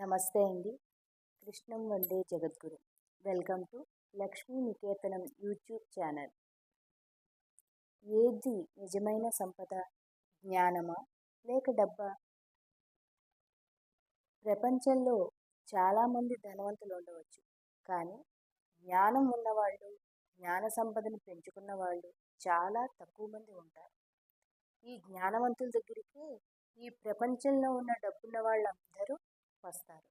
నమస్తే అండి. కృష్ణం వందే జగద్గురు. Welcome to Lakshmi Niketanam YouTube channel. ఏది నిజమైన సంపద జ్ఞానమా లేక డబ్బా? ప్రపంచంలో చాలామంది ధనవంతులు ఉండవచ్చు. కానీ జ్ఞానం ఉన్నవాళ్ళు జ్ఞాన సంపదను పెంచుకున్న వాళ్ళు చాలా తక్కువ మంది ఉంటారు. ఈ జ్ఞానవంతుల దగ్గరికి ఈ ప్రపంచంలో ఉన్న డబ్బున్న వాళ్ళందరూ వస్తారు.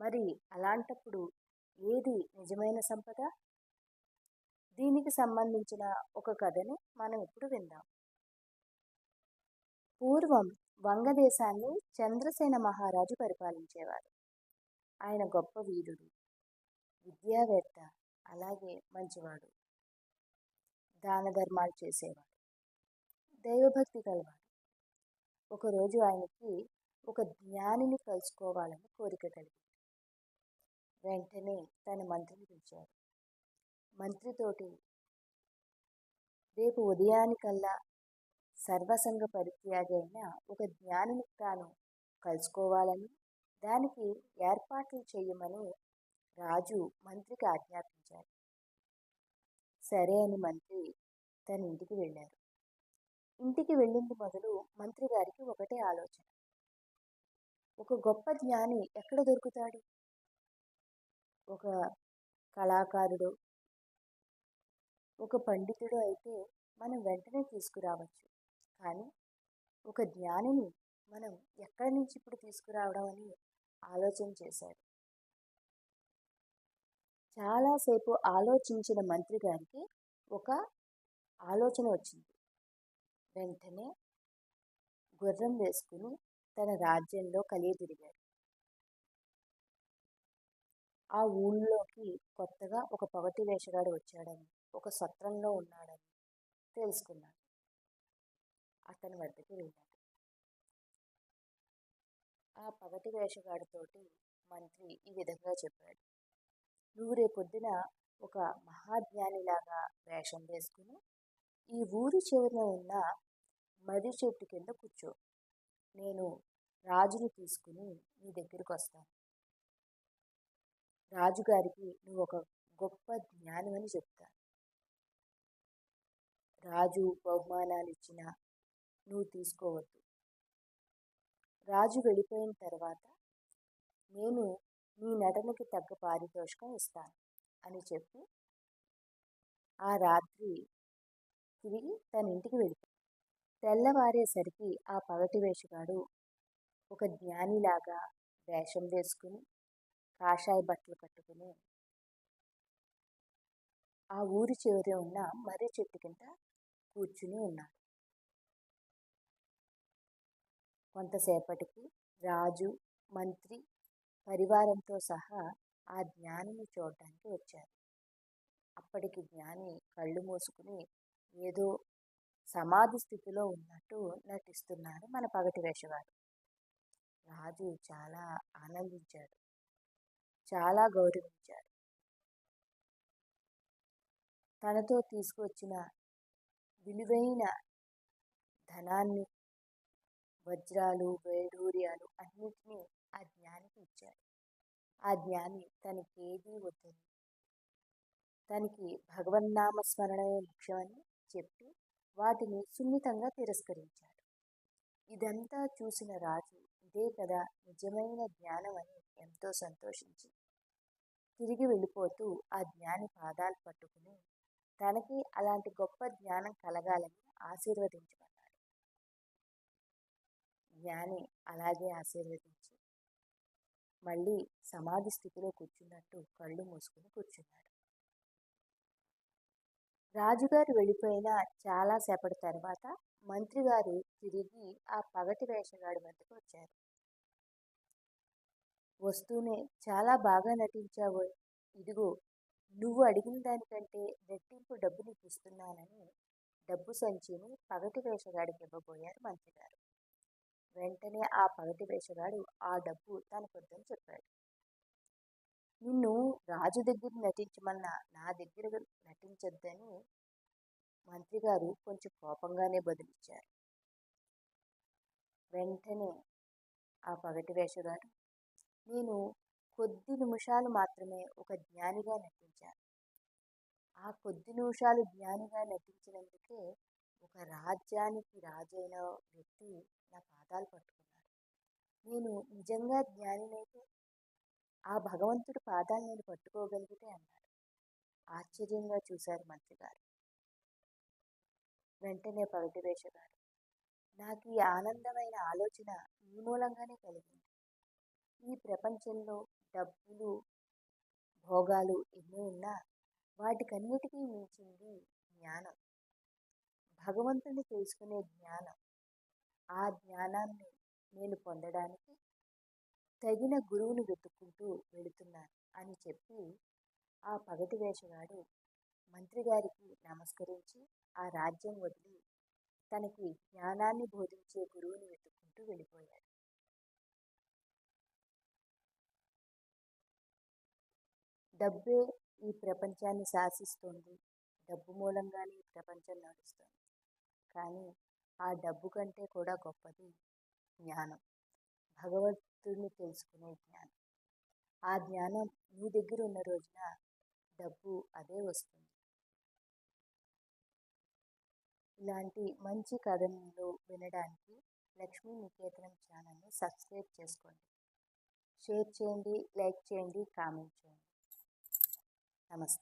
మరి అలాంటప్పుడు ఏది నిజమైన సంపద? దీనికి సంబంధించిన ఒక కథని మనం ఇప్పుడు విందాం. పూర్వం వంగదేశాన్ని చంద్రసేన మహారాజు పరిపాలించేవారు. ఆయన గొప్ప వీరుడు విద్యావేత్త అలాగే మంచివాడు. దాన ధర్మాలు చేసేవాడు. దైవభక్తి కలవాడు. ఒకరోజు ఆయనకి ఒక జ్ఞానిని కలుసుకోవాలని కోరిక కలిగింది. వెంటనే తన మంత్రిని పిలిచాడు. మంత్రితోటి రేపు ఉదయానికల్లా సర్వసంగ పరిత్యాగైన ఒక జ్ఞానిని తాను కలుసుకోవాలని దానికి ఏర్పాట్లు చేయమని రాజు మంత్రికి ఆజ్ఞాపించారు సరే అని మంత్రి తన ఇంటికి వెళ్ళారు ఇంటికి వెళ్ళింది మొదలు మంత్రి గారికి ఒకటే ఆలోచన. ఒక గొప్ప జ్ఞాని ఎక్కడ దొరుకుతాడు? ఒక కళాకారుడు ఒక పండితుడు అయితే మనం వెంటనే తీసుకురావచ్చు. కానీ ఒక జ్ఞానిని మనం ఎక్కడి నుంచి ఇప్పుడు తీసుకురావడం అని ఆలోచన చేశాడు. చాలాసేపు ఆలోచించిన మంత్రి గారికి ఒక ఆలోచన వచ్చింది. వెంటనే గుర్రం వేసుకుని తన రాజ్యంలో కలియతిరిగాడు ఆ ఊళ్ళోకి కొత్తగా ఒక పగటి వేషగాడు వచ్చాడని ఒక సత్రంలో ఉన్నాడని తెలుసుకున్నాడు. అతని వద్దకు వెళ్ళాడు. ఆ పగటి వేషగాడితోటి మంత్రి ఈ విధంగా చెప్పాడు. నువ్వు రేపొద్దున ఒక మహాజ్ఞానిలాగా వేషం వేసుకుని ఈ ఊరి చివరన ఉన్న మర్రి చెట్టు కింద కూర్చో. నేను రాజును తీసుకుని నీ దగ్గరికి వస్తాను రాజుగారికి నువ్వు ఒక గొప్ప జ్ఞానం అని చెప్తా. రాజు బహుమానాలు ఇచ్చినా నువ్వు తీసుకోవద్దు. రాజు వెళ్ళిపోయిన తర్వాత నేను నీ నటనకి తగ్గ పారితోషికం ఇస్తాను అని చెప్పి ఆ రాత్రి తిరిగి తన ఇంటికి వెళ్ళిపోయాడు తెల్లవారేసరికి ఆ పగటి వేషగాడు ఒక జ్ఞానిలాగా వేషం వేసుకుని కాషాయ బట్టలు కట్టుకుని ఆ ఊరి చివరి ఉన్న మర్రి చెట్టు కింద కూర్చుని ఉన్నాడు. కొంతసేపటికి రాజు మంత్రి పరివారంతో సహా ఆ జ్ఞానిని చూడటానికి వచ్చారు. అప్పటికి జ్ఞాని కళ్ళు మూసుకుని ఏదో సమాధి స్థితిలో ఉన్నట్టు నటిస్తున్నారు మన పగటి వేషగాడు. రాజు చాలా ఆనందించాడు. చాలా గౌరవించాడు. తనతో తీసుకొచ్చిన విలువైన ధనాన్ని వజ్రాలు వేడూర్యాలు అన్నిటినీ ఆ జ్ఞానికి ఇచ్చాడు. ఆ జ్ఞాని తనకి ఏదీ వద్దని తనకి భగవన్నామ స్మరణమే ముఖ్యమని చెప్పి వాటిని సున్నితంగా తిరస్కరించాడు. ఇదంతా చూసిన రాజు ఇదే కదా నిజమైన జ్ఞానం అని ఎంతో సంతోషించి తిరిగి వెళ్ళిపోతూ ఆ జ్ఞాని పాదాలు పట్టుకుని తనకి అలాంటి గొప్ప జ్ఞానం కలగాలని ఆశీర్వదించుకున్నాడు జ్ఞాని అలాగే ఆశీర్వదించి మళ్ళీ సమాధి స్థితిలో కూర్చున్నట్టు కళ్ళు మూసుకుని కూర్చున్నాడు. రాజుగారు వెళ్ళిపోయిన చాలాసేపటి తర్వాత మంత్రిగారు తిరిగి ఆ పగటి వేషగాడి వద్దకు వచ్చారు. వస్తూనే చాలా బాగా నటించావు. ఇదిగో నువ్వు అడిగిన దానికంటే రెట్టింపు డబ్బు నీకు ఇస్తున్నానని డబ్బు సంచిని పగటి వేషగాడికి ఇవ్వబోయారు మంత్రిగారు వెంటనే ఆ పగటి వేషగాడు ఆ డబ్బు తన తనకొద్దని చెప్పాడు. నిన్ను రాజు దగ్గర నటించమన్నా నా దగ్గర నటించొద్దని మంత్రి గారు కొంచెం కోపంగానే బదిలిచ్చారు. వెంటనే ఆ పగటి గారు నేను కొద్ది నిమిషాలు మాత్రమే ఒక జ్ఞానిగా నటించాను. ఆ కొద్ది నిమిషాలు జ్ఞానిగా నటించినందుకే ఒక రాజ్యానికి రాజైన వ్యక్తి నా పాదాలు పట్టుకున్నాడు. నేను నిజంగా జ్ఞానినైతే ఆ భగవంతుడి పాదాలు నేను పట్టుకోగలిగితే అన్నాడు ఆశ్చర్యంగా చూశారు మంత్రిగారు. వెంటనే పగటివేష గారు నాకు ఈ ఆనందమైన ఆలోచన ఈ మూలంగానే కలిగింది. ఈ ప్రపంచంలో డబ్బులు భోగాలు ఎన్ని ఉన్నా వాటికన్నిటికీ మించింది జ్ఞానం. భగవంతుని తెలుసుకునే జ్ఞానం. ఆ జ్ఞానాన్ని నేను పొందడానికి తగిన గురువుని వెతుక్కుంటూ వెళుతున్నాను అని చెప్పి ఆ పగటి వేషగాడు మంత్రి గారికి నమస్కరించి ఆ రాజ్యం వదిలి తనకి జ్ఞానాన్ని బోధించే గురువుని వెతుక్కుంటూ వెళ్ళిపోయాడు. డబ్బే ఈ ప్రపంచాన్ని శాసిస్తోంది. డబ్బు మూలంగానే ఈ ప్రపంచం నడుస్తుంది. కానీ ఆ డబ్బు కంటే కూడా గొప్పది జ్ఞానం. భగవంతుడిని తెలుసుకునే జ్ఞానం. ఆ జ్ఞానం నీ దగ్గర ఉన్న రోజున డబ్బు అదే వస్తుంది. ఇలాంటి మంచి కథలు వినడానికి లక్ష్మీ నికేతనం ఛానల్ని సబ్స్క్రైబ్ చేసుకోండి. షేర్ చేయండి లైక్ చేయండి కామెంట్ చేయండి. నమస్తే.